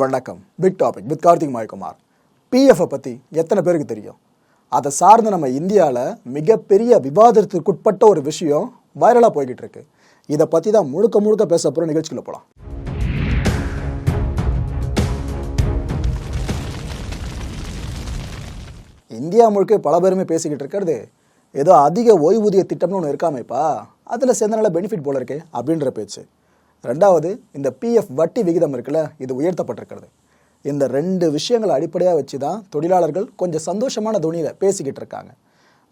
வணக்கம். Big topic with Karthik Mayakumar PF பற்றி எத்தனை பேருக்கு தெரியும்? அதை சார்ந்து நம்ம இந்தியாவில் மிகப்பெரிய விவாதத்திற்குட்பட்ட ஒரு விஷயம் வைரலாக போய்கிட்டு இருக்கு. இதை பற்றி தான் முழுக்க முழுக்க பேச போகிற நிகழ்ச்சிக்குள்ள போகலாம் இந்தியா முழுக்க பல பேருமே பேசிக்கிட்டு இருக்கிறது. ஏதோ அதிக ஓய்வூதிய திட்டம்னு ஒன்று இருக்காமேப்பா. அதில் சேர்ந்தனால பெனிஃபிட் போல இருக்கே அப்படின்ற பேச்சு. ரெண்டாவது இந்த பிஎஃப் வட்டி விகிதம் இருக்குல்ல இது உயர்த்தப்பட்டிருக்கிறது. இந்த ரெண்டு விஷயங்களை அடிப்படையாக வச்சு தான் தொழிலாளர்கள் கொஞ்சம் சந்தோஷமான துணியில் பேசிக்கிட்டு இருக்காங்க.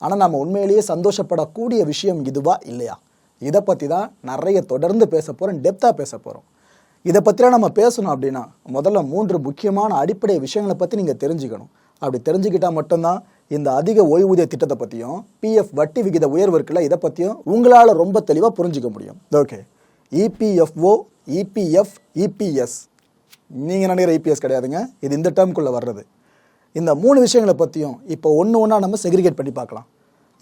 ஆனால் நம்ம உண்மையிலேயே சந்தோஷப்படக்கூடிய விஷயம் இதுவா இல்லையா? இதை பற்றி தான் நிறைய தொடர்ந்து பேச போகிறோம் டெப்த்தாக பேச போகிறோம் இதை பற்றிலாம் நம்ம பேசணும் அப்படின்னா முதல்ல மூன்று முக்கியமான அடிப்படை விஷயங்களை பற்றி நீங்கள் தெரிஞ்சுக்கணும். அப்படி தெரிஞ்சுக்கிட்டால் மட்டும்தான் இந்த அதிக ஓய்வூதிய திட்டத்தை பற்றியும் பிஎஃப் வட்டி விகித உயர்வு இருக்குல்ல இதை பற்றியும் உங்களால் ரொம்ப தெளிவாக புரிஞ்சுக்க முடியும். ஓகே இபிஎஃப்ஓ இபிஎஃப் இபிஎஸ் நீங்கள் நினைக்கிற இபிஎஸ் கிடையாதுங்க. இது இந்த டேர்ம்குள்ளே வர்றது. இந்த மூணு விஷயங்களை பற்றியும் இப்போ ஒன்று ஒன்றா நம்ம செக்ரிகேட் பண்ணி பார்க்கலாம்.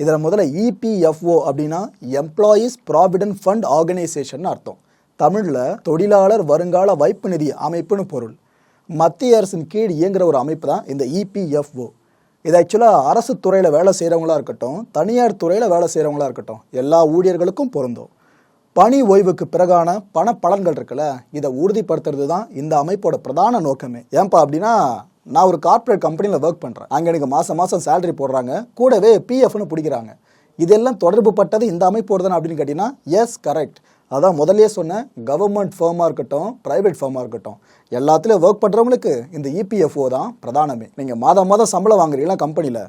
இதில் முதல்ல இபிஎஃப்ஓ அப்படின்னா எம்ப்ளாயீஸ் ப்ராவிடன்ட் ஃபண்ட் ஆர்கனைசேஷன் அர்த்தம். தமிழில் தொழிலாளர் வருங்கால வைப்பு நிதி அமைப்புன்னு பொருள். மத்திய அரசின் கீழ் இயங்குகிற ஒரு அமைப்பு தான் இந்த இபிஎஃப்ஓ இது ஆக்சுவலாக அரசு துறையில் வேலை செய்கிறவங்களா இருக்கட்டும் தனியார் துறையில் வேலை செய்கிறவங்களா இருக்கட்டும் எல்லா ஊழியர்களுக்கும் பொருந்தும். பணி ஓய்வுக்கு பிறகான பண பலன்கள் இருக்குல்ல இதை உறுதிப்படுத்துறது தான் இந்த அமைப்போட பிரதான நோக்கமே. ஏன்பா அப்படின்னா நான் ஒரு கார்ப்பரேட் கம்பெனியில் ஒர்க் பண்ணுறேன் அங்கே எனக்கு மாதம் மாதம் சேலரி போடுறாங்க. கூடவே பிஎஃப்னு பிடிக்கிறாங்க. இதெல்லாம் தொடர்பு பட்டது இந்த அமைப்போடு தானே அப்படின்னு கேட்டிங்கன்னா எஸ் கரெக்ட் அதான் முதலே சொன்ன கவர்மெண்ட் ஃபேமாக இருக்கட்டும் ப்ரைவேட் ஃபேமாக இருக்கட்டும். எல்லாத்துலேயும் ஒர்க் பண்ணுறவங்களுக்கு இந்த இபிஎஃப்ஓ தான் பிரதானமே. நீங்கள் மாதம் மாதம் சம்பளம் வாங்குறீங்களா கம்பெனியில்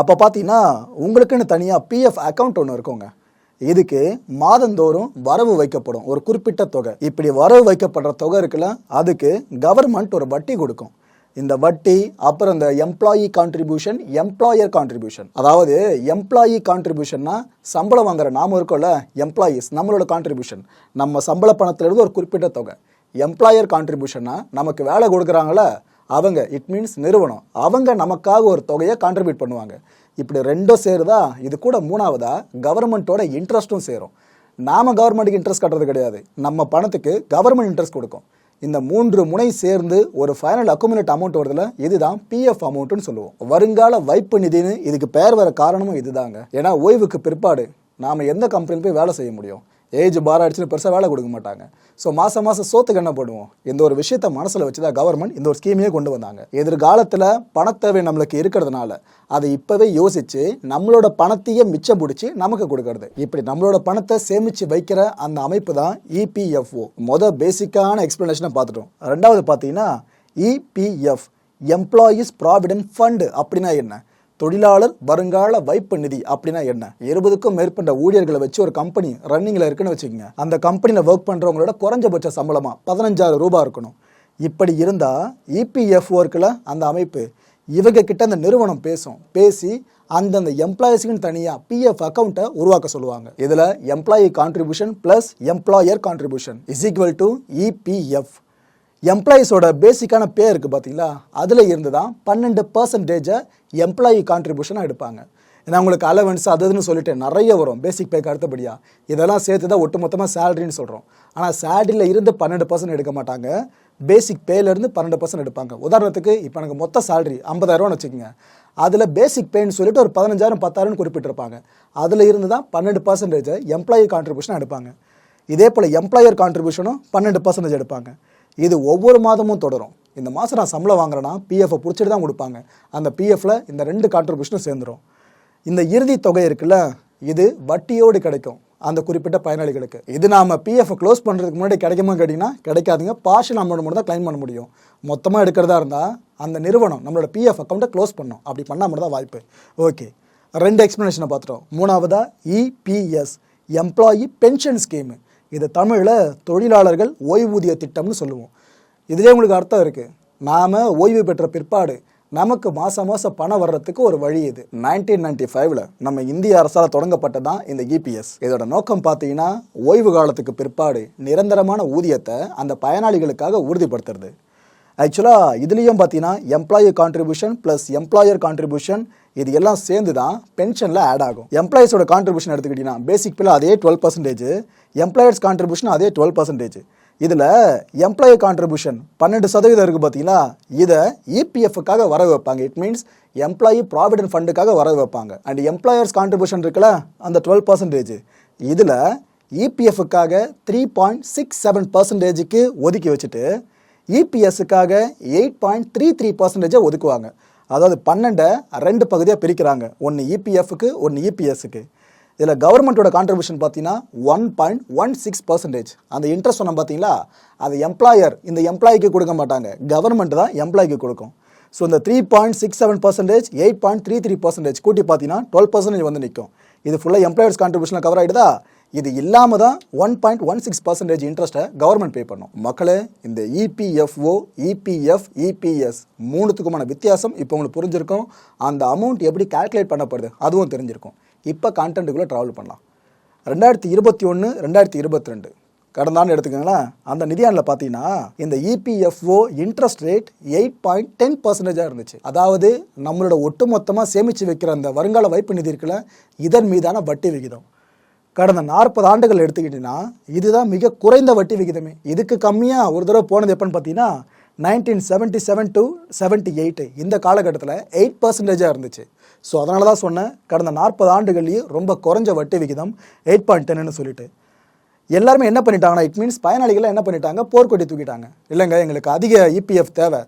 அப்போ பார்த்தீங்கன்னா உங்களுக்குன்னு தனியாக பிஎஃப் அக்கௌண்ட் ஒன்று இருக்குங்க. இதுக்கு மாதந்தோறும் வரவு வைக்கப்படும். ஒரு குறிப்பிட்ட தொகை. இப்படி வரவு வைக்கப்படுற தொகை இருக்குல்ல அதுக்கு கவர்மெண்ட் ஒரு வட்டி கொடுக்கும். இந்த வட்டி அப்புறம் இந்த எம்ப்ளாயி கான்ட்ரிபியூஷன் எம்ப்ளாயர் கான்ட்ரிபியூஷன் அதாவது எம்ப்ளாயி கான்ட்ரிபியூஷன்னா சம்பளம் வாங்குற நாம இருக்கோம்ல எம்ப்ளாயீஸ் நம்மளோட கான்ட்ரிபியூஷன் நம்ம சம்பள பணத்திலிருந்து ஒரு குறிப்பிட்ட தொகை. எம்ப்ளாயர் கான்ட்ரிபியூஷன்னா நமக்கு வேலை கொடுக்குறாங்களே அவங்க இட் மீன்ஸ் நிறுவனம். அவங்க நமக்காக ஒரு தொகையை கான்ட்ரிபியூட் பண்ணுவாங்க. இப்படி ரெண்டும் சேருதா? இது கூட மூணாவதா? கவர்மெண்ட்டோட இன்ட்ரெஸ்ட்டும் சேரும். நாம் கவர்மெண்ட்டுக்கு இன்ட்ரெஸ்ட் கட்டுறது கிடையாது. நம்ம பணத்துக்கு கவர்மெண்ட் இன்ட்ரெஸ்ட் கொடுக்கும். இந்த மூன்று முனை சேர்ந்து ஒரு ஃபைனல் அக்குமுலேட் அமௌண்ட் வருதுல இதுதான் பிஎஃப் அமௌண்ட்னு சொல்லுவோம். வருங்கால வைப்பு நிதின்னு இதுக்கு பெயர் வர காரணமும் இதுதாங்க. ஏன்னா ஓய்வுக்கு பிற்பாடு நாம் எந்த கம்பெனியில் போய் வேலை செய்ய முடியும்? ஏஜ் பார் அடிச்சுன்னு பெருசாக வேலை கொடுக்க மாட்டாங்க. ஸோ மாதம் மாதம் சோத்துக்கு என்ன பண்ணுவோம் இந்த ஒரு விஷயத்த மனசில் வச்சு தான் கவர்மெண்ட் இந்த ஒரு ஸ்கீமையே கொண்டு வந்தாங்க. எதிர்காலத்தில் பணத்தேவை நம்மளுக்கு இருக்கிறதுனால அதை இப்போவே யோசித்து நம்மளோட பணத்தையே மிச்சம் பிடிச்சி நமக்கு கொடுக்கறது. இப்படி நம்மளோட பணத்தை சேமித்து வைக்கிற அந்த அமைப்பு தான் இபிஎஃப்ஓ மொதல் பேசிக்கான எக்ஸ்ப்ளனேஷனை பார்த்துட்டோம். ரெண்டாவது பார்த்தீங்கன்னா இபிஎஃப் எம்ப்ளாயீஸ் ப்ராவிடென்ட் ஃபண்டு அப்படின்னா என்ன? தொழிலாளர் வருங்கால வைப்பு நிதி அப்படின்னா என்ன? இருபதுக்கும் மேற்பட்ட ஊழியர்களை வச்சு ஒரு கம்பெனி ரன்னிங்ல இருக்குன்னு வச்சுக்கோங்க. அந்த கம்பெனியில் ஒர்க் பண்றவங்களோட குறைஞ்சபட்ச சம்பளமா பதினஞ்சாயிரம் ரூபாய் இருக்கணும். இப்படி இருந்தா இபிஎஃப் ஒர்க்கில் அந்த அமைப்பு இவங்க கிட்ட அந்த நிறுவனம் பேசும். பேசி அந்தந்த எம்ப்ளாயிஸ்க்குன்னு தனியாக பிஎஃப் அக்கௌண்ட்டை உருவாக்க சொல்லுவாங்க. இதில் employee contribution plus employer contribution is equal to EPF எம்ப்ளாயீஸோட பேசிக்கான பே இருக்குது பார்த்தீங்களா அதில் இருந்து தான் பன்னெண்டு பர்சன்டேஜை எம்ப்ளாயி கான்ட்ரிபியூஷனாக எடுப்பாங்க. ஏன்னா உங்களுக்கு அலவன்ஸ் அது இதுன்னு சொல்லிட்டு நிறைய வரும். பேசிக் பேக்கு அடுத்தபடியாக இதெல்லாம் சேர்த்து தான் ஒட்டுமொத்தமாக சேலரின்னு சொல்கிறோம் ஆனால் சேலரியில் இருந்து பன்னெண்டு பர்சன்ட் எடுக்க மாட்டாங்க. பேசிக் பேலேருந்து பன்னெண்டு பர்சன்ட் எடுப்பாங்க. உதாரணத்துக்கு இப்போ எனக்கு மொத்த சேலரி ஐம்பதாயிரரூவான்னு வச்சுக்கோங்க. அதில் பேசிக் பேன்னு சொல்லிட்டு ஒரு பதினஞ்சாயிரம் பத்தாயிரம்னு குறிப்பிட்டிருப்பாங்க. அதில் இருந்து தான் பன்னெண்டு பர்சன்டேஜை எம்ப்ளாயி கான்ட்ரிபியூஷன் எடுப்பாங்க. இதே போல் எம்ப்ளாயர் கான்ட்ரிபியூஷனும் பன்னெண்டு பர்சன்டேஜ் எடுப்பாங்க. இது ஒவ்வொரு மாதமும் தொடரும். இந்த மாதம் நான் சம்பளம் வாங்குறேன்னா பிஎஃப்பை பிடிச்சிட்டு தான் கொடுப்பாங்க. அந்த பிஎஃப்ல இந்த ரெண்டு கான்ட்ரிபியூஷனும் சேர்ந்துடும் இந்த இறுதி தொகை இருக்குல்ல இது வட்டியோடு கிடைக்கும். அந்த குறிப்பிட்ட பயனாளிகளுக்கு. இது நாம் பிஎஃப் க்ளோஸ் பண்ணுறதுக்கு முன்னாடி கிடைக்குமா கேட்டிங்கன்னா கிடைக்காதுங்க. பார்ஷல் அமௌண்ட் மட்டும் தான் க்ளைம் பண்ண முடியும். மொத்தமாக எடுக்கிறதா இருந்தால் அந்த நிறுவனம் நம்மளோட பிஎஃப் அக்கௌண்ட்டை க்ளோஸ் பண்ணும். அப்படி பண்ணால் மட்டும் தான் வாய்ப்பு. ஓகே ரெண்டு எக்ஸ்ப்ளனேஷனை பார்த்துட்டோம். மூணாவதாக இபிஎஸ் எம்ப்ளாயி பென்ஷன் ஸ்கீமு இது தமிழில் தொழிலாளர்கள் ஓய்வூதிய திட்டம்னு சொல்லுவோம். இதுலேயே உங்களுக்கு அர்த்தம் இருக்குது நாம் ஓய்வு பெற்ற பிற்பாடு நமக்கு மாதம் மாதம் பணம் வர்றதுக்கு ஒரு வழி இது. நைன்டீன் நைன்டி ஃபைவ்ல நம்ம இந்திய அரசால் தொடங்கப்பட்டது தான் இந்த இபிஎஸ் இதோட நோக்கம் பார்த்தீங்கன்னா ஓய்வு காலத்துக்கு பிற்பாடு நிரந்தரமான ஊதியத்தை அந்த பயனாளிகளுக்காக உறுதிப்படுத்துறது. ஆக்சுவலாக இதுலேயும் பார்த்தீங்கன்னா employee contribution plus employer contribution இது எல்லாம் சேர்ந்து தான் பென்ஷனில் ஆட் ஆகும் எம்ப்ளாயிஸோட கான்ட்ரிபியூஷன் எடுத்துக்கிட்டிங்கன்னா பேசிக் பில் அதே டுவெல் பர்சன்டேஜ் எம்ப்ளாயர்ஸ் கான்ட்ரிபியூஷன் அதே டுவெல் பர்சன்டேஜ் இதில் எம்ப்ளாயி கான்ட்ரிபியூஷன் பன்னெண்டு சதவீதம் இருக்குது பார்த்தீங்களா இதை இபிஎஃப்க்காக வர வைப்பாங்க. இட் மீன்ஸ் எம்ப்ளாயி ப்ராவிடென்ட் ஃபண்டுக்காக வர வைப்பாங்க. அண்ட் எம்ப்ளாயர்ஸ் கான்ட்ரிபியூஷன் இருக்குல்ல அந்த டுவெல் பர்சன்டேஜ் இதில் இபிஎஃப்க்காக த்ரீ பாயிண்ட் சிக்ஸ் செவன் பர்சன்டேஜுக்கு ஒதுக்கி வச்சுட்டு இபிஎஸ்ஸுக்காக எயிட் பாயிண்ட் த்ரீ த்ரீ பர்சன்டேஜை ஒதுக்குவாங்க. அதாவது பன்னெண்டை ரெண்டு பகுதியாக பிரிக்கிறாங்க. ஒன்று இபிஎஃப்க்கு ஒன்று இபிஎஸ்க்கு இதில் கவர்மெண்ட்டோட கான்ட்ரிபியூஷன் பார்த்தீங்கன்னா one point one six percentage. அந்த இன்ட்ரெஸ்ட் சொன்ன பார்த்தீங்களா? அது எம்ப்ளாயர் இந்த எம்ப்ளாய்க்கு கொடுக்க மாட்டாங்க. கவர்மெண்ட் தான் எம்ப்ளாய்க்கு கொடுக்கும். ஸோ இந்த three point six seven percentage eight point three three percentage கூட்டி பார்த்தீங்கன்னா டுவெல் பர்சன்டேஜ் வந்து நிற்கும் இது ஃபுல்லாக எம்ப்ளாயர்ஸ் கான்ட்ரிபியூஷனில் கவர் ஆகிடுதா இது இல்லாமல் தான் one point one six percentage இன்ட்ரெஸ்ட்டை government pay பண்ணும். மக்களே இந்த இபிஎஃப்ஓ இபிஎஃப் இபிஎஸ் மூணுத்துக்குமான வித்தியாசம் இப்போ உங்களுக்கு புரிஞ்சிருக்கும். அந்த அமௌண்ட் எப்படி கால்குலேட் பண்ணப்படுது அதுவும் தெரிஞ்சிருக்கும். இப்போ கான்டென்ட்டுக்குள்ளே ட்ராவல் பண்ணலாம். ரெண்டாயிரத்தி இருபத்தி ஒன்று ரெண்டாயிரத்தி இருபத்தி ரெண்டு. கடந்த ஆண்டு எடுத்துக்கோங்களேன். அந்த நிதியாண்டில் பார்த்தீங்கன்னா இந்த EPFO interest rate eight point ten பர்சன்டேஜாக இருந்துச்சு. அதாவது நம்மளோட ஒட்டுமொத்தமாக சேமித்து வைக்கிற அந்த வருங்கால வைப்பு நிதி இருக்குல்ல இதன் மீதான வட்டி விகிதம். கடந்த நாற்பது ஆண்டுகள் எடுத்துக்கிட்டிங்கன்னா இதுதான் மிக குறைந்த வட்டி விகிதமே. இதுக்கு கம்மியாக ஒரு தடவை போனது எப்போன்னு பார்த்தீங்கன்னா nineteen seventy seven to seventy eight இந்த காலகட்டத்தில் எயிட் பர்சன்டேஜாக இருந்துச்சு. ஸோ அதனால தான் சொன்னேன் கடந்த நாற்பது ஆண்டுகள்லேயே ரொம்ப குறைஞ்ச வட்டி விகிதம் எயிட் பாயிண்ட் டென்னு சொல்லிட்டு. எல்லாருமே என்ன பண்ணிட்டாங்கன்னா இட் மீன்ஸ் பயனாளிகள் என்ன பண்ணிட்டாங்க? போர்க்கொடி தூக்கிட்டாங்க. இல்லைங்க எங்களுக்கு அதிக இபிஎஃப் தேவை.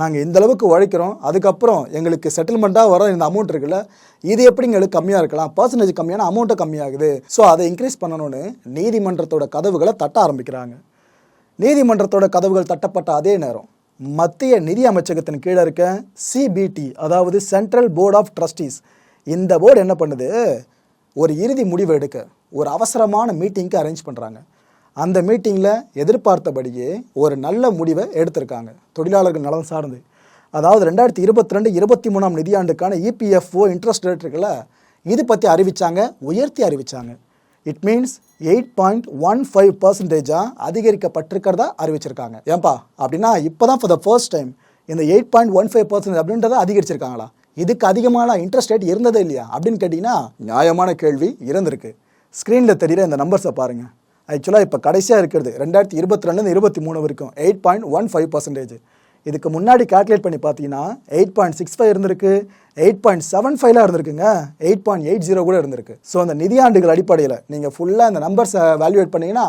நாங்கள் இந்த அளவுக்கு உழைக்கிறோம் அதுக்கப்புறம் எங்களுக்கு செட்டில்மெண்ட்டாக வர இந்த அமௌண்ட் இருக்குல்ல இது எப்படி எங்களுக்கு கம்மியாக இருக்கலாம்? பர்சன்டேஜ் கம்மியான அமௌண்ட்டை கம்மியாகுது. ஸோ அதை இன்க்ரீஸ் பண்ணணும்னு நீதிமன்றத்தோட கதவுகளை தட்ட ஆரம்பிக்கிறாங்க. நீதிமன்றத்தோட கதவுகள் தட்டப்பட்ட அதே நேரம் மத்திய நிதி அமைச்சகத்தின் கீழே இருக்க சிபிடி அதாவது சென்ட்ரல் போர்ட் ஆஃப் ட்ரஸ்டீஸ் இந்த போர்டு என்ன பண்ணுது? ஒரு இறுதி முடிவு எடுக்க ஒரு அவசரமான மீட்டிங்க்கு அரேஞ்ச் பண்ணுறாங்க அந்த மீட்டிங்கில் எதிர்பார்த்தபடியே ஒரு நல்ல முடிவை எடுத்திருக்காங்க. தொழிலாளர்கள் நலன் சார்ந்து. அதாவது ரெண்டாயிரத்தி இருபத்தி ரெண்டு இருபத்தி மூணாம் நிதியாண்டுக்கான இபிஎஃப்ஓ இன்ட்ரெஸ்ட் ரேட் இருக்குல்ல இது பற்றி அறிவிச்சாங்க உயர்த்தி அறிவிச்சாங்க. It means eight point one five பர்சன்டேஜாக அதிகரிக்கப்பட்டிருக்கிறதா அறிவிச்சிருக்காங்க. ஏன்பா? அப்படின்னா இப்போ தான் ஃபார் த ஃபர்ஸ்ட் டைம் இந்த eight point one five percentage அப்படின்றத அதிகரிச்சிருக்காங்களா? இதுக்கு அதிகமான இன்ட்ரெஸ்ட் ரேட் இருந்ததே இல்லையா? அப்படின்னு கேட்டிங்கன்னா நியாயமான கேள்வி இருந்திருக்கு. ஸ்க்ரீனில் தெரிகிற இந்த நம்பர்ஸை பாருங்கள் ஆக்சுவலாக இப்போ கடைசியாக இருக்கிறது ரெண்டாயிரத்தி இருபத்தி ரெண்டு இருபத்தி மூணு வரைக்கும் eight point one five percentage இதுக்கு முன்னாடி கால்குலேட் பண்ணி பார்த்தீங்கன்னா எயிட் பாயிண்ட் சிக்ஸ் ஃபைவ் இருந்திருக்கு எயிட் பாயிண்ட் செவன் ஃபைவ்லாம் இருந்திருக்குங்க எயிட் பாயிண்ட் எயிட் ஜீரோ கூட இருந்திருக்கு. ஸோ அந்த நிதியாண்டுகள் அடிப்படையில் நீங்கள் ஃபுல்லாக இந்த நம்பர்ஸை வேல்யூவேட் பண்ணிங்கன்னா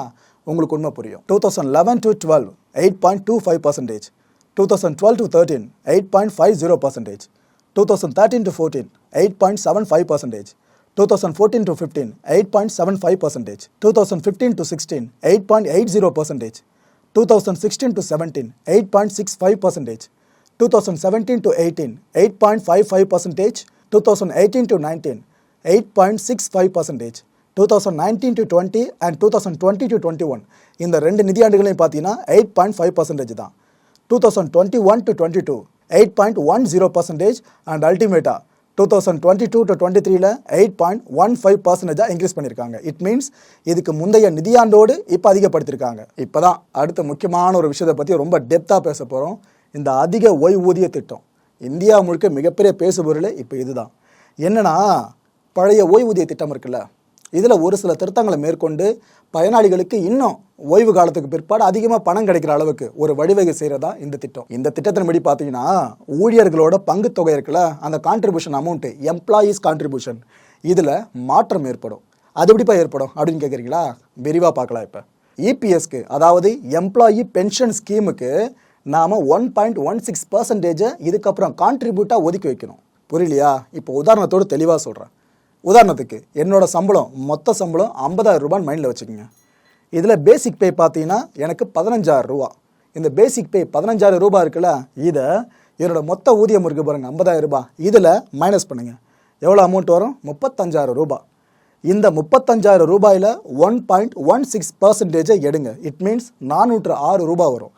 உங்களுக்கு உண்மை புரியும். Two thousand eleven to twelve eight point two five percentage two thousand twelve to thirteen eight point five zero percentage two thousand thirteen to fourteen eight point seven five percentage two thousand fourteen to fifteen eight point seven five percentage two thousand fifteen to sixteen eight point eight zero percentage two thousand sixteen to seventeen eight point six five percentage two thousand seventeen to eighteen eight point five five percentage two thousand eighteen to nineteen eight point six five percentage two thousand nineteen to twenty and two thousand twenty to twenty one இந்த ரெண்டு நிதியாண்டுகளையும் பார்த்தீங்கன்னா eight point five percentage தான். Two thousand twenty one to twenty two eight point one zero percentage and அல்டிமேட்டாக two thousand twenty two to twenty த்ரீல eight point one five பர்சன்டேஜாக increase பண்ணியிருக்காங்க. It means இதுக்கு முந்தைய நிதியாண்டோடு இப்போ அதிகப்படுத்தியிருக்காங்க. இப்போ தான் அடுத்த முக்கியமான ஒரு விஷயத்தை பற்றி ரொம்ப டெப்த்தாக பேச போகிறோம் இந்த அதிக ஓய்வூதிய திட்டம். இந்தியா முழுக்க மிகப்பெரிய பேசுபொருள் இப்போ இதுதான். என்னன்னா பழைய ஓய்வூதிய திட்டம் இருக்குல்ல? இதில் ஒரு சில திருத்தங்களை மேற்கொண்டு பயனாளிகளுக்கு இன்னும் ஓய்வு காலத்துக்கு பிற்பாடு அதிகமாக பணம் கிடைக்கிற அளவுக்கு ஒரு வழிவகை செய்கிறதா இந்த திட்டம். இந்த திட்டத்தின்படி பார்த்தீங்கன்னா ஊழியர்களோட பங்கு தொகை இருக்குல்ல அந்த கான்ட்ரிபியூஷன் அமௌண்ட்டு எம்ப்ளாயீஸ் கான்ட்ரிபியூஷன் இதில் மாற்றம் ஏற்படும். அது எப்படிப்பா ஏற்படும் அப்படின்னு கேட்குறீங்களா? விரிவாக பார்க்கலாம் இப்போ. இபிஎஸ்க்கு அதாவது எம்ப்ளாயி பென்ஷன் ஸ்கீமுக்கு நாம் ஒன் பாயிண்ட் ஒன் சிக்ஸ் பர்சன்டேஜை இதுக்கப்புறம் கான்ட்ரிபியூட்டாக ஒதுக்கி வைக்கணும். புரியலையா? இப்போ உதாரணத்தோடு தெளிவாக சொல்கிறேன். உதாரணத்துக்கு என்னோடய சம்பளம் மொத்த சம்பளம் ஐம்பதாயிரம் ரூபான்னு மைண்டில் வச்சுக்கோங்க. இதில் பேசிக் பே பார்த்தீங்கன்னா எனக்கு பதினஞ்சாயிரம் ரூபா. இந்த பேசிக் பே பதினஞ்சாயிரம் ரூபா இருக்குல்ல இதை என்னோட மொத்த ஊதியம் இருக்குது பாருங்கள் ஐம்பதாயிரம் ரூபா. இதில் மைனஸ் பண்ணுங்கள் எவ்வளோ அமௌண்ட் வரும்? முப்பத்தஞ்சாயிரம் ரூபா. இந்த முப்பத்தஞ்சாயிரம் ரூபாயில் ஒன் பாயிண்ட் ஒன் சிக்ஸ் பர்சன்டேஜை எடுங்க. இட் மீன்ஸ் நானூற்று ஆறு ரூபாய் வரும்.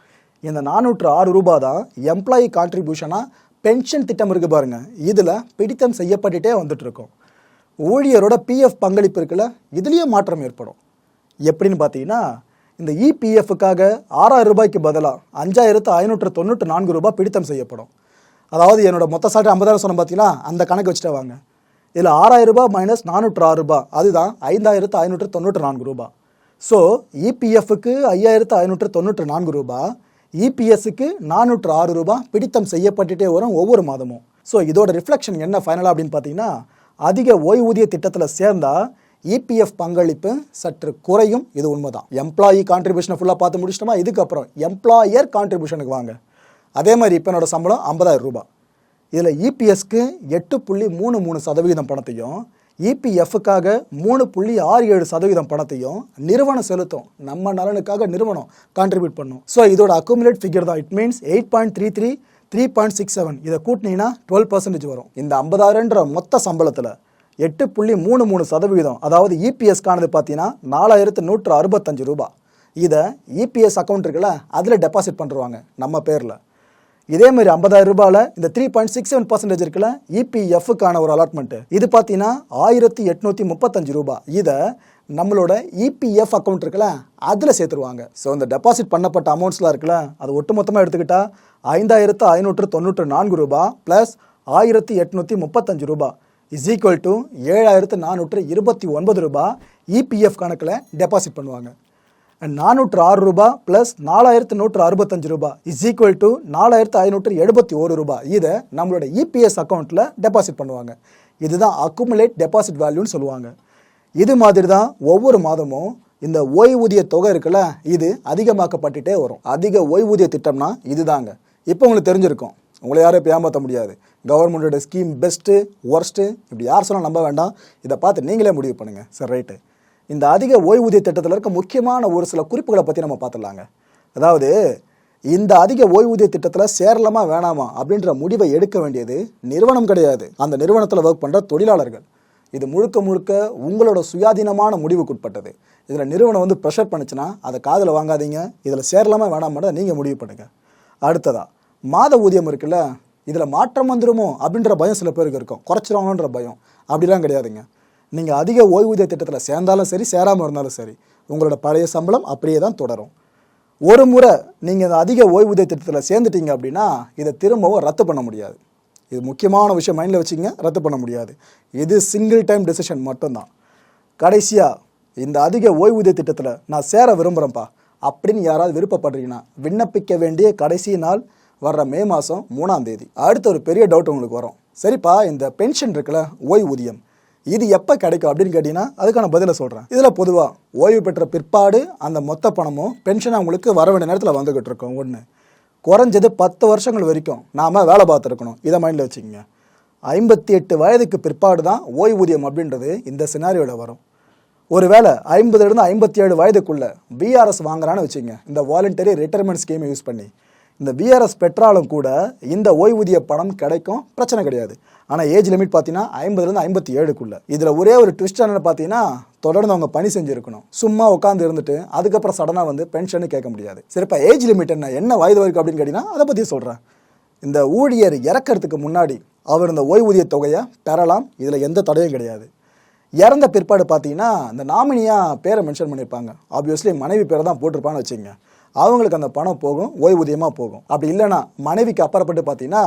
இந்த நானூற்று ஆறு ரூபாய் தான் எம்ப்ளாயி கான்ட்ரிபியூஷனாக பென்ஷன் திட்டம் இருக்குது பாருங்கள் இதில் பிடித்தம் செய்யப்பட்டுட்டே வந்துட்டுருக்கோம் ஊழியரோட பிஎஃப் பங்களிப்பு இருக்குல்ல இதுலேயும் மாற்றம் ஏற்படும். எப்படின்னு பார்த்தீங்கன்னா இந்த இபிஎஃப்புக்காக இபிஎஃப்க்காக ஆறாயிரம் ரூபாய்க்கு பதிலாக அஞ்சாயிரத்து ஐநூற்று தொண்ணூற்று நான்கு ரூபாய் பிடித்தம் செய்யப்படும். அதாவது என்னோட மொத்த சாட்டை ஐம்பதாயிரம் சொன்ன பார்த்தீங்களா அந்த கணக்கு வச்சுட்டு வாங்க. இதில் ஆறாயிரம் ரூபாய் மைனஸ் நானூற்று ஆறு ரூபாய் அதுதான் ஐந்தாயிரத்து ஐநூற்று தொண்ணூற்று நான்கு ரூபாய். ஸோ இபிஎஃப்க்கு ஐயாயிரத்து ஐநூற்று தொண்ணூற்று நான்கு ரூபாய் இபிஎஸ்க்கு நானூற்று ஆறு ரூபாய் பிடித்தம் செய்யப்பட்டுட்டே வரும் ஒவ்வொரு மாதமும். ஸோ இதோட ரிஃப்ளெக்ஷன் என்ன ஃபைனலாக அப்படின்னு பார்த்தீங்கன்னா அதிக ஓய்வூதிய திட்டத்தில் சேர்ந்தால் இபிஎஃப் பங்களிப்பு சற்று குறையும். இது உண்மைதான். எம்ப்ளாயி கான்ட்ரிபியூஷனை ஃபுல்லாக பார்த்து முடிச்சிட்டோமா? இதுக்கப்புறம் எம்ப்ளாயர் கான்ட்ரிபியூஷனுக்கு வாங்க. அதே மாதிரி இப்போ என்னோட சம்பளம் ஐம்பதாயிரம் ரூபாய். இதில் இபிஎஸ்க்கு எட்டு புள்ளி மூணு மூணு சதவீதம் பணத்தையும் இபிஎஃப்க்காக மூணு புள்ளி ஆறு ஏழு சதவீதம் பணத்தையும் நிறுவனம் செலுத்தும். நம்ம நலனுக்காக நிறுவனம் கான்ட்ரிபியூட் பண்ணும். ஸோ இதோட அக்குமுலேட் ஃபிகர் தான். It means eight point three three three point six seven இதை கூட்டினீங்கன்னா டுவெல் பர்சன்டேஜ் வரும். இந்த ஐம்பதாயிரன்ற மொத்த சம்பளத்தில் எட்டு புள்ளி மூணு மூணு சதவிகிதம் அதாவது இபிஎஸ்க்கானது பார்த்தீங்கன்னா நாலாயிரத்து நூற்று அறுபத்தஞ்சு ரூபா இதை இபிஎஸ் அக்கௌண்ட் இருக்குல்ல அதில் டெபாசிட் பண்ணுருவாங்க நம்ம பேரில். இதே மாதிரி ஐம்பதாயிரம் ரூபாயில் இந்த three point six seven percentage இருக்குல்ல இபிஎஃப்க்கான ஒரு அலாட்மெண்ட்டு இது பார்த்தீங்கன்னா ஆயிரத்தி எட்நூற்றி முப்பத்தஞ்சு ரூபாய் இதை நம்மளோட இபிஎஃப் அக்கௌண்ட் இருக்குல்ல அதில் சேர்த்துருவாங்க. ஸோ இந்த டெபாசிட் பண்ணப்பட்ட அமௌண்ட்ஸ்லாம் இருக்குல்ல அது ஒட்டுமொத்தமாக எடுத்துக்கிட்டால் ஐந்தாயிரத்து ஐநூற்று தொண்ணூற்று நான்கு ரூபாய் ப்ளஸ் ஆயிரத்தி எட்நூற்றி முப்பத்தஞ்சு ரூபா. இஸ் ஈக்குவல் டு ஏழாயிரத்து நானூற்று இருபத்தி ஒன்பது ரூபா இபிஎஃப் கணக்கில் டெபாசிட் பண்ணுவாங்க. அண்ட் நானூற்று ஆறு ரூபாய் ப்ளஸ் நாலாயிரத்து நூற்று அறுபத்தஞ்சு ரூபாய் இஸ் ஈக்குவல் டு நாலாயிரத்து ஐநூற்று எழுபத்தி ஒரு ரூபாய் இதை நம்மளோட இபிஎஸ் அக்கௌண்ட்டில் டெபாசிட் பண்ணுவாங்க. இதுதான் அக்குமுலேட் டெபாசிட் வேல்யூன்னு சொல்லுவாங்க. இது மாதிரி தான் ஒவ்வொரு மாதமும் இந்த ஓய்வூதிய தொகை இருக்குல்ல இது அதிகமாக்கப்பட்டுட்டே வரும். அதிக ஓய்வூதிய திட்டம்னா இதுதாங்க. இப்போ உங்களுக்கு தெரிஞ்சிருக்கும். உங்களை யாரும் இப்போ ஏமாற்ற முடியாது. கவர்மெண்டோட ஸ்கீம் பெஸ்ட்டு ஒர்ஸ்ட்டு இப்படி யார் சொன்னால் நம்ப வேண்டாம். இதை பார்த்து நீங்களே முடிவு பண்ணுங்கள் சரி ரைட்டு இந்த அதிக ஓய்வூதிய திட்டத்தில் இருக்க முக்கியமான ஒரு சில குறிப்புகளை பற்றி நம்ம பார்த்துடலாங்க. அதாவது இந்த அதிக ஓய்வூதிய திட்டத்தில் சேரலாமா வேணாமா அப்படின்ற முடிவை எடுக்க வேண்டியது நிறுவனம் கிடையாது. அந்த நிறுவனத்தில் ஒர்க் பண்ணுற தொழிலாளர்கள். இது முழுக்க முழுக்க உங்களோட சுயாதீனமான முடிவுக்குட்பட்டது. இதில் நிறுவனம் வந்து ப்ரெஷர் பண்ணுச்சுன்னா அதை காதில் வாங்காதீங்க. இதில் சேரலாமா வேணாமான்றதை நீங்கள் முடிவு பண்ணுங்கள் அடுத்ததா மாத ஊதியம் இருக்குல்ல இதில் மாற்றம் வந்துடுமோ அப்படின்ற பயம் சில பேருக்கு இருக்கும். குறைச்சிருவாங்கன்ற பயம். அப்படிலாம் கிடையாதுங்க. நீங்கள் அதிக ஓய்வூதிய திட்டத்தில் சேர்ந்தாலும் சரி சேராமல் இருந்தாலும் சரி உங்களோட பழைய சம்பளம் அப்படியே தான் தொடரும். ஒரு முறை நீங்கள் இந்த அதிக ஓய்வூதிய திட்டத்தில் சேர்ந்துட்டீங்க அப்படின்னா இதை திரும்பவும் ரத்து பண்ண முடியாது. இது முக்கியமான விஷயம் மைண்டில் வச்சுங்க ரத்து பண்ண முடியாது. இது சிங்கிள் டைம் டெசிஷன் மட்டும்தான். கடைசியாக இந்த அதிக ஓய்வூதிய திட்டத்தில் நான் சேர விரும்புகிறேன்ப்பா அப்படின்னு யாராவது விருப்பப்படுறீங்கன்னா விண்ணப்பிக்க வேண்டிய கடைசி நாள் வர்ற மே மாதம் மூணாம் தேதி. அடுத்த ஒரு பெரிய டவுட் உங்களுக்கு வரும். சரிப்பா இந்த பென்ஷன் இருக்குல்ல ஓய்வூதியம். இது எப்போ கிடைக்கும் அப்படின்னு கேட்டிங்கன்னா அதுக்கான பதிலை சொல்கிறேன் இதில் பொதுவாக ஓய்வு பெற்ற பிற்பாடு அந்த மொத்த பணமும் பென்ஷன் அவங்களுக்கு வர வேண்டிய நேரத்தில் வந்துக்கிட்டு இருக்கோம் ஒன்று குறைஞ்சது பத்து வருஷங்கள் வரைக்கும் நாம் வேலை பார்த்துருக்கணும். இதை மைண்டில் வச்சுக்கோங்க. ஐம்பத்தி எட்டு வயதுக்கு பிற்பாடு தான் ஓய்வூதியம் அப்படின்றது இந்த சினாரியோவில் வரும். ஒருவேளை ஐம்பதுலேருந்து ஐம்பத்தி ஏழு வயதுக்குள்ள பிஆர்எஸ் வாங்குறான்னு வச்சுங்க இந்த வாலண்டரி ரிட்டைர்மெண்ட் ஸ்கீமை யூஸ் பண்ணி. இந்த விஆர்எஸ் பெற்றாலும் கூட இந்த ஓய்வூதிய பணம் கிடைக்கும் பிரச்சனை கிடையாது. ஆனால் ஏஜ் லிமிட் பார்த்தீங்கன்னா ஐம்பதுலேருந்து ஐம்பத்தி ஏழுக்குள்ளே. இதில் ஒரே ஒரு ட்விஸ்ட் என்னன்னு பார்த்தீங்கன்னா தொடர்ந்து அவங்க பணி செஞ்சுருக்கணும். சும்மா உட்காந்து இருந்துட்டு அதுக்கப்புறம் சடனாக வந்து பென்ஷன் கேட்க முடியாது. சரிப்பா ஏஜ் லிமிட் என்ன என்ன வயது வரைக்கும் அப்படின்னு கேட்டிங்கன்னா அதை பற்றி சொல்கிறேன் இந்த ஊழியர் இறக்கறதுக்கு முன்னாடி அவர் இந்த ஓய்வூதிய தொகையை பெறலாம். இதில் எந்த தடையும் கிடையாது. இறந்த பிற்பாடு பார்த்தீங்கன்னா இந்த நாமினியாக பேரை மென்ஷன் பண்ணியிருப்பாங்க ஆப்வியஸ்லி மனைவி பேரை தான் போட்டிருப்பான்னு வச்சுங்க அவங்களுக்கு அந்த பணம் போகும் ஓய்வூதியமாக போகும். அப்படி இல்லைன்னா மனைவிக்கு அப்புறப்பட்டு பார்த்தீங்கன்னா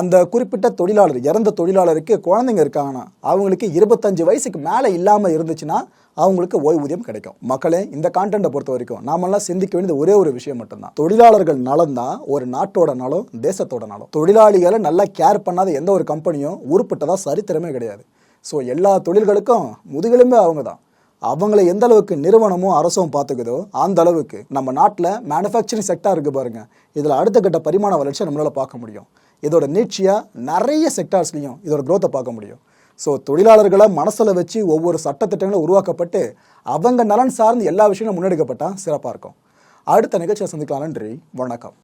அந்த குறிப்பிட்ட தொழிலாளர் இறந்த தொழிலாளருக்கு குழந்தைங்க இருக்காங்கன்னா அவங்களுக்கு இருபத்தஞ்சு வயசுக்கு மேலே இல்லாமல் இருந்துச்சுன்னா அவங்களுக்கு ஓய்வூதியம் கிடைக்கும். மக்களே இந்த கான்டென்ட்டை பொறுத்த வரைக்கும் நாமெல்லாம் சிந்திக்க வேண்டியது ஒரே ஒரு விஷயம் மட்டும்தான். தொழிலாளர்கள் நலம் தான் ஒரு நாட்டோட நலம் தேசத்தோட நலம். தொழிலாளிகளை நல்லா கேர் பண்ணாத எந்த ஒரு கம்பெனியும் உருப்பிட்டதாக சரித்திரமே கிடையாது. ஸோ எல்லா தொழில்களுக்கும் முதுகெலும்பே அவங்க தான். அவங்கள எந்த அளவுக்கு நிறுவனமும் அரசும் பார்த்துக்குதோ அந்த அளவுக்கு நம்ம நாட்டில் மேனுஃபேக்சரிங் செக்டார் இருக்குது பாருங்க. இதில் அடுத்த கட்ட பரிமாண வளர்ச்சியை நம்மளால் பார்க்க முடியும். இதோட நீட்சியாக நிறைய செக்டார்ஸ்லையும் இதோட க்ரோத்தை பார்க்க முடியும். ஸோ தொழிலாளர்களை மனசில் வச்சு ஒவ்வொரு சட்டத்திட்டங்களும் உருவாக்கப்பட்டு அவங்க நலன் சார்ந்து எல்லா விஷயங்களும் முன்னெடுக்கப்பட்டால் சிறப்பாக இருக்கும். அடுத்த நிகழ்ச்சியை சந்திக்கலாம். நன்றி. வணக்கம்.